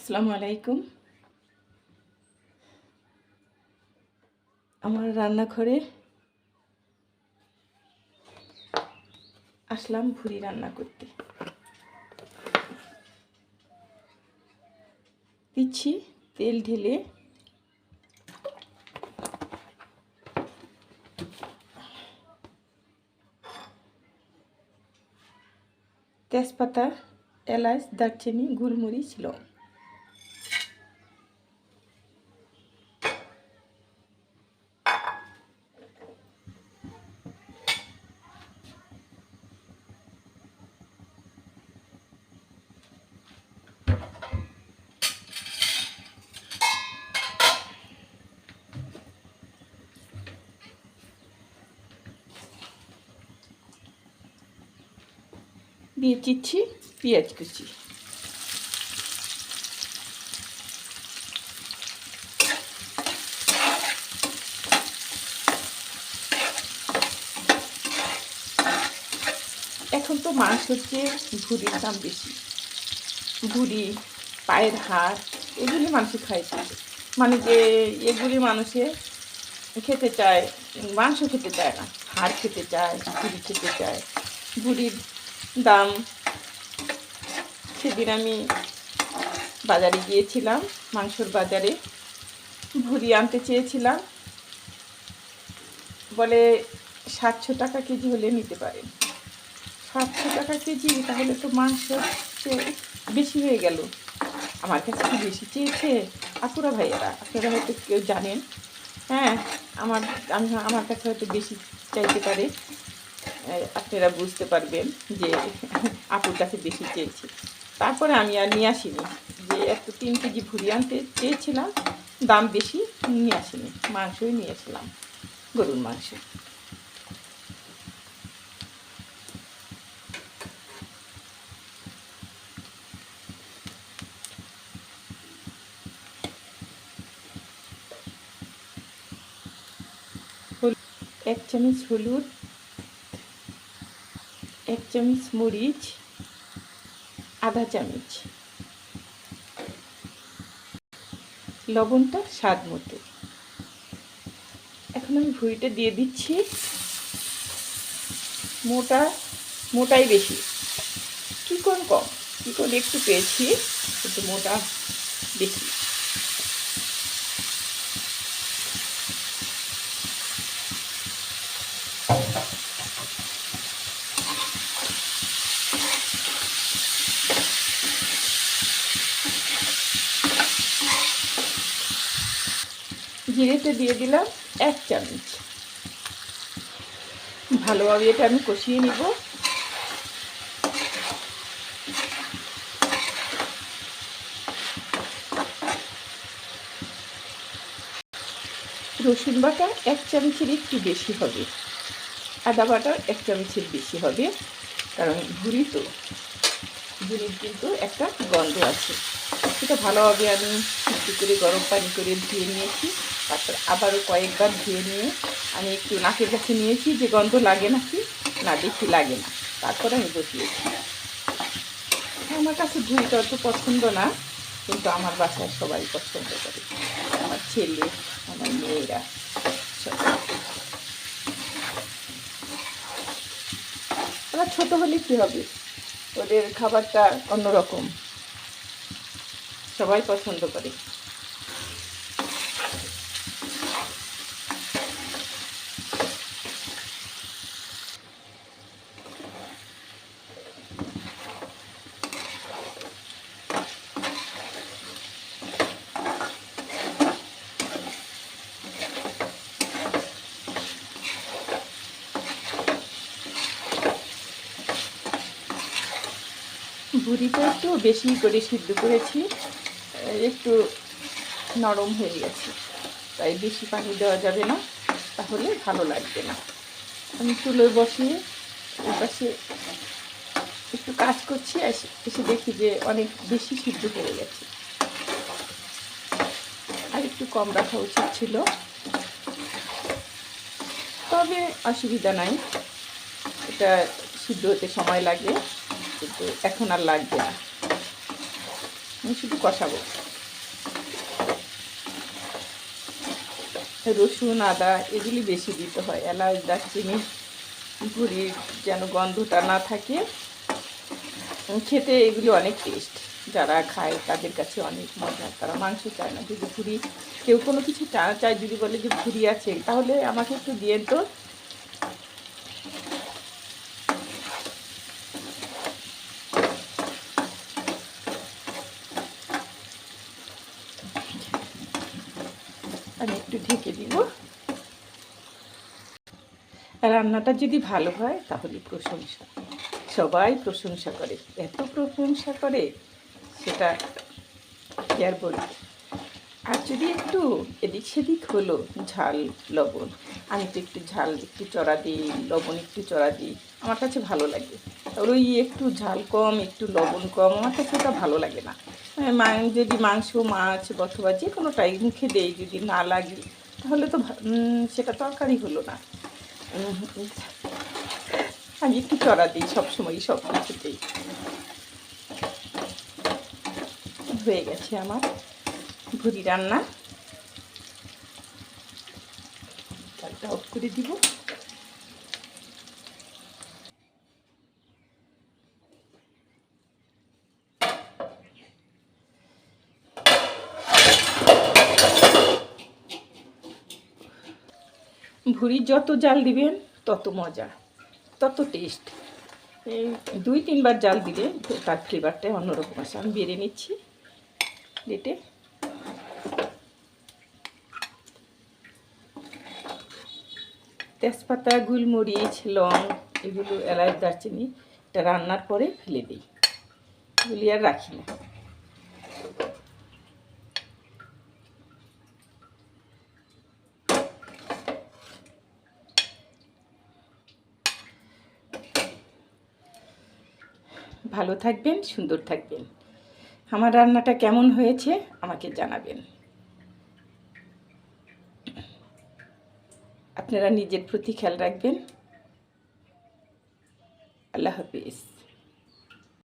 আসসালামু আলাইকুম। আমার রান্নাঘরে আসলাম ভুড়ি রান্না করতে। দিচ্ছি তেল ঢেলে তেজপাতা, এলাচ, দারচিনি গোলমরিচ লং। দিয়ে চিচ্ছি পেঁয়াজ কুচি এখন তো মাংস হচ্ছে ভুড়ির দাম বেশি ভুড়ি পায়ের হাড় এগুলি মানুষ খাইছে মানে যে এগুলি মানুষে খেতে চায় মাংস খেতে চায় না হাড় খেতে চায় ভুড়ি খেতে চায় ভুড়ির দাম। সেদিন আমি বাজারে গিয়েছিলাম, মাংসর বাজারে। ভুড়ি আনতে চেয়েছিলাম। বলে, সাতশো টাকা কেজি হলে নিতে পারেন। সাতশো টাকা কেজি, তাহলে তো মাংস বেশি হয়ে গেল। আমার কাছে কি বেশি চেয়েছে? আপুরা ভাইয়েরা, আপনারা হয়তো কেউ জানেন। হ্যাঁ আমার, আমি, আমার কাছে হয়তো বেশি চাইতে পারে। আপনারা বুঝতে পারবেন যে আপুর কাছে বেশি চেয়েছি। তারপরে আমি আর নিয়ে আসিনি। যে একটু তিন কেজি ভুড়ি আনতে চেয়েছিলাম, দাম বেশি নিয়ে আসিনি। মাংসই নিয়ে আসলাম, গরুর মাংস। এক চামচ হলুদ এক চামচ মরিচ, আধা চামচ। লবণটা স্বাদ মতো। এখন আমি ভুঁড়িটা দিয়ে দিচ্ছি। মোটা, মোটাই বেশি। কী কোন কম? কী কোন একটু পেয়েছি, কিন্তু মোটা বেশি। জিরেতে দিয়ে দিলাম এক চামচ। ভালোভাবে এটা আমি কষিয়ে নিব। রসুন বাটা এক চামচের একটু বেশি হবে। আদা বাটা এক চামচের বেশি হবে। কারণ ভুড়ি তো। ভুড়ির কিন্তু একটা গন্ধ আছে। সেটা ভালোভাবে আমি একটু করে গরম পানি করে ধুয়ে নিয়েছি। তারপর আবারও কয়েকবার ধুয়ে নিয়ে আমি একটু নাকের কাছে নিয়েছি, যে গন্ধ লাগে নাকি? না দেখি লাগে না। তারপরে আমি বসিয়েছি। আমার কাছে ভুঁড়িটা অত পছন্দ না, কিন্তু আমার বাসায় সবাই পছন্দ করে। আমার ছেলে, আমার মেয়েরা ওরা ছোটো হলে কী হবে? ওদের খাবারটা অন্যরকম। সবাই পছন্দ করে। ভুড়িটা একটু বেশি করে সিদ্ধ করেছি। একটু নরম হয়ে গেছে। তাই বেশি পানি দেওয়া যাবে না, তাহলে ভালো লাগবে না। আমি চুলোয় বসিয়ে পাশে একটু কাজ করছি এসে দেখি যে অনেক বেশি সিদ্ধ হয়ে গেছে। আর একটু কম রাখা উচিত ছিল। তবে অসুবিধা নাই। এটা সিদ্ধ হতে সময় লাগে। কিন্তু এখন আর লাগবে না। আমি শুধু কষাবো। রসুন, আদা এগুলি বেশি দিতে হয়। এলাচ, দারচিনি ভুড়ির যেন গন্ধটা না থাকে। খেতে এগুলি অনেক টেস্ট যারা খায় তাদের কাছে অনেক মজা। তারা মাংস চায় না। যদি ভুড়ি কেউ কোনো কিছু চা- চায়, যদি বলে যে ভুড়ি আছে, তাহলে আমাকে একটু দিয়ে তো আমি একটু ঢেকে দিব। রান্নাটা যদি ভালো হয়, তাহলে প্রশংসা সবাই প্রশংসা করে। এত প্রশংসা করে, সেটা আর বলব? আর যদি একটু এদিক সেদিক হলো, ঝাল, লবণ। আমি তো একটু ঝাল, একটু চড়া দিই, লবণ একটু চড়া দিই। আমার কাছে ভালো লাগে। আর ওই একটু ঝাল কম, একটু লবণ কম, আমার কাছে ওটা ভালো লাগে না। যদি মাংস, মাছ, অথবা যে কোনোটাই মুখে দেই যদি না লাগে তাহলে তো সেটা তরকারি হলো না। আমি একটু চড়া দিই সবসময় সব কিছুতেই। হয়ে গেছে আমার ভুড়ি রান্না। চালটা অফ করে দিব। ভুড়ি যত জাল দিবেন তত মজা, তত টেস্ট এই দুই, তিনবার জাল দিলে তার ফ্লেভারটাই অন্যরকম আসে। আমি বেড়ে নিচ্ছি প্লেটে তেজপাতা, গুলমরিচ, লং এগুলো এলাচ, দারচিনি এটা রান্নার পরে ফেলে দিই। এগুলি আর রাখি না। ভালো থাকবেন, সুন্দর থাকবেন। আমার রান্নাটা কেমন হয়েছে আমাকে জানাবেন। আপনারা নিজের প্রতি খেয়াল রাখবেন। আল্লাহ হাফিজ।